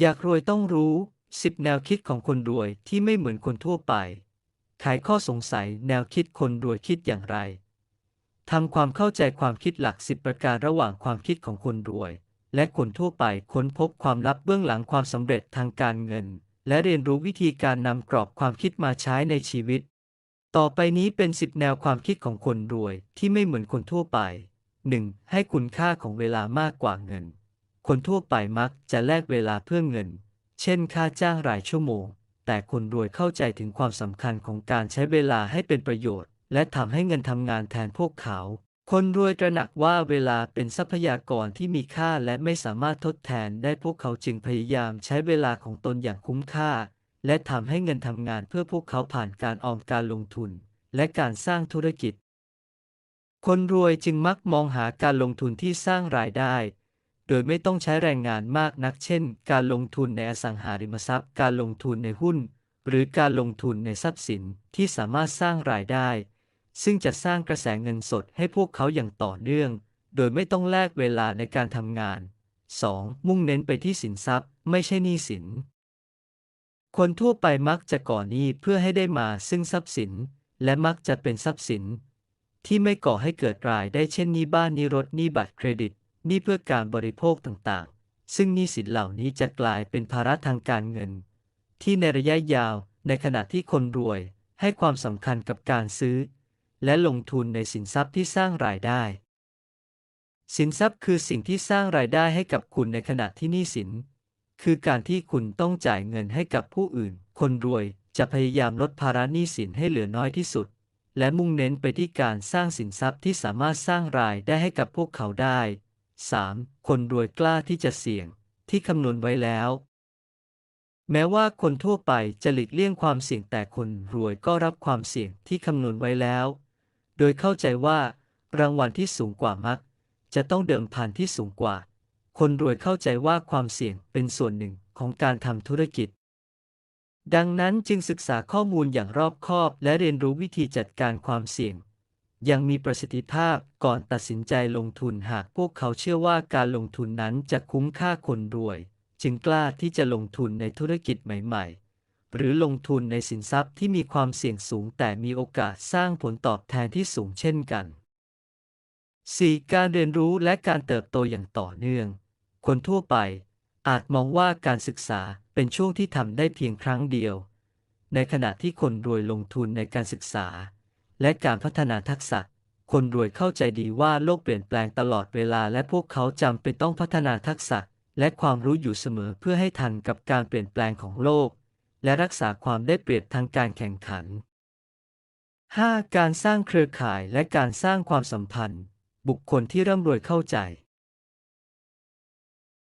อยากรวยต้องรู้ 10 แนวคิดของคนรวยที่ไม่เหมือนคนทั่วไปไขข้อสงสัยแนวคิดคนรวยคิดอย่างไร ทำความเข้าใจความคิดหลัก 10 ประการระหว่างความคิดของคนรวย และคนทั่วไปค้นพบความลับเบื้องหลังความสำเร็จทางการเงิน และเรียนรู้วิธีการนำกรอบความคิดมาใช้ในชีวิต ต่อไปนี้เป็น 10 แนวความคิดของคนรวยที่ไม่เหมือนคนทั่วไป 1. ให้คุณค่าของเวลามากกว่าเงิน คนทั่วไปมักจะแลกเวลาเพื่อเงิน เช่นค่าจ้างรายชั่วโมง แต่คนรวยเข้าใจถึงความสำคัญของการใช้เวลาให้เป็นประโยชน์ และทำให้เงินทำงานแทนพวกเขา คนรวยตระหนักว่าเวลาเป็นทรัพยากรที่มีค่าและไม่สามารถทดแทนได้พวกเขาจึงพยายามใช้เวลาของตนอย่างคุ้มค่า และทำให้เงินทำงานเพื่อพวกเขาผ่านการออมการลงทุน และการสร้างธุรกิจ คนรวยจึงมักมองหาการลงทุนที่สร้างรายได้ ดยไม่ต้องใช้แรงงานมากนัก เช่น การลงทุนในอสังหาริมทรัพย์ การลงทุนในหุ้น หรือการลงทุนในทรัพย์สินที่สามารถสร้างรายได้ ซึ่งจะสร้างกระแสเงินสดให้พวกเขาอย่างต่อเนื่อง โดยไม่ต้องแลกเวลาในการทำงาน 2. มุ่งเน้นไปที่สินทรัพย์ ไม่ใช่หนี้สิน คนทั่วไปมักจะก่อหนี้เพื่อให้ได้มาซึ่งทรัพย์สิน และมักจะเป็นทรัพย์สิน ที่ไม่ก่อให้เกิดรายได้เช่นหนี้บ้านหนี้รถหนี้บัตรเครดิต นี้เพื่อการบริโภคต่างๆ ซึ่งหนี้สินเหล่านี้จะกลายเป็นภาระทางการเงิน ที่ในระยะยาวในขณะที่คนรวยให้ความสำคัญกับการซื้อ และลงทุนในสินทรัพย์ที่สร้างรายได้ สินทรัพย์คือสิ่งที่สร้างรายได้ให้กับคุณในขณะที่หนี้สิน คือการที่คุณต้องจ่ายเงินให้กับผู้อื่น คนรวยจะพยายามลดภาระหนี้สินให้เหลือน้อยที่สุด และมุ่งเน้นไปที่การสร้างสินทรัพย์ที่สามารถสร้างรายได้ให้กับพวกเขาได้ 3. คนรวยกล้าที่จะเสี่ยง ที่คำนวณไว้แล้ว แม้ว่าคนทั่วไปจะหลีกเลี่ยงความเสี่ยงแต่คนรวยก็รับความเสี่ยงที่คำนวณไว้แล้ว โดยเข้าใจว่า รางวัลที่สูงกว่ามัก จะต้องเดิมพันที่สูงกว่า คนรวยเข้าใจว่าความเสี่ยงเป็นส่วนหนึ่งของการทำธุรกิจ ดังนั้นจึงศึกษาข้อมูลอย่างรอบคอบและเรียนรู้วิธีจัดการความเสี่ยง ยังมีประสิทธิภาพก่อนตัดสินใจลงทุนหากพวกเขาเชื่อว่าการลงทุนนั้นจะคุ้มค่าคนรวย จึงกล้าที่จะลงทุนในธุรกิจใหม่ ๆ หรือลงทุนในสินทรัพย์ที่มีความเสี่ยงสูงแต่มีโอกาสสร้างผลตอบแทนที่สูงเช่นกัน 4. การเรียนรู้และการเติบโตอย่างต่อเนื่อง คนทั่วไป อาจมองว่าการศึกษาเป็นช่วงที่ทำได้เพียงครั้งเดียว ในขณะที่คนรวยลงทุนในการศึกษา และการพัฒนาทักษะ คนรวยเข้าใจดีว่าโลกเปลี่ยนแปลงตลอดเวลา และพวกเขาจำเป็นต้องพัฒนาทักษะ และความรู้อยู่เสมอเพื่อให้ทันกับการเปลี่ยนแปลงของโลก และรักษาความได้เปรียบทางการแข่งขัน 5. การสร้างเครือข่ายและการสร้างความสัมพันธ์ บุคคลที่ร่ำรวยเข้าใจ